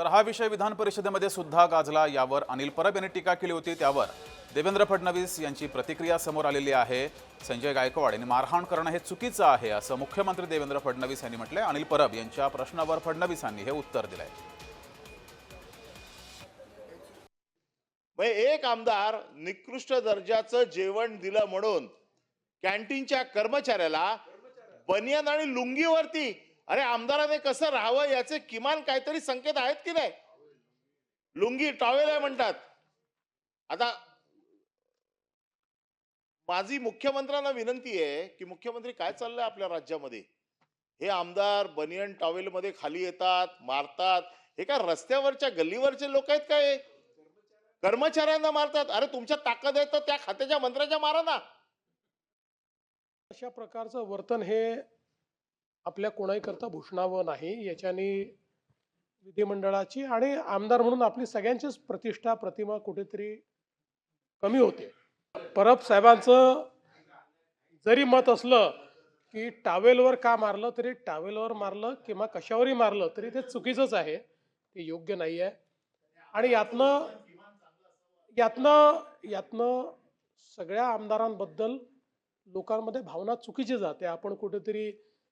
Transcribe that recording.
तर हा विषय विधान परिषदेमध्ये सुद्धा गाजला. यावर अनिल परब यांनी टीका केली होती. त्यावर देवेंद्र फडणवीस यांची प्रतिक्रिया समोर आलेली आहे. संजय गायकवाड यांनी मारहाण करणं हे चुकीचं आहे असं मुख्यमंत्री देवेंद्र फडणवीस यांनी म्हटलंय. अनिल परब यांच्या प्रश्नावर फडणवीसांनी हे उत्तर दिलंय. म्हणजे एक आमदार निकृष्ट दर्जाचं जेवण दिलं म्हणून कॅन्टीनच्या कर्मचाऱ्याला बनियान आणि लुंगीवरती अरे आमदाराने कसं राहावं याचे किमान काहीतरी संकेत आहेत की नाही? लुंगी टॉवेल आहे म्हणतात. आता माझी मुख्यमंत्र्यांना विनंती आहे की मुख्यमंत्री काय चाललंय आपल्या राज्यामध्ये? हे आमदार बनियन टॉवेल मध्ये खाली येतात मारतात. हे काय रस्त्यावरच्या गल्लीवरचे लोक आहेत काय? कर्मचाऱ्यांना मारतात. अरे तुमच्या ताकद आहे तर त्या खात्याच्या मंत्र्याच्या मारा ना. अशा प्रकारचं वर्तन हे आपल्या कोणाहीकरता भूषणावं नाही याच्याने विधिमंडळाची आणि आमदार म्हणून आपली सगळ्यांचीच प्रतिष्ठा प्रतिमा कुठेतरी कमी होते. परब साहेबांचं जरी मत असलं की टावेलवर का मारलं तरी टावेलवर मारलं किंवा कशावरही मारलं तरी ते चुकीचंच आहे. ते योग्य नाही आहे आणि यातनं यातनं यातनं सगळ्या आमदारांबद्दल लोकांमध्ये भावना चुकीची जाते. आपण कुठेतरी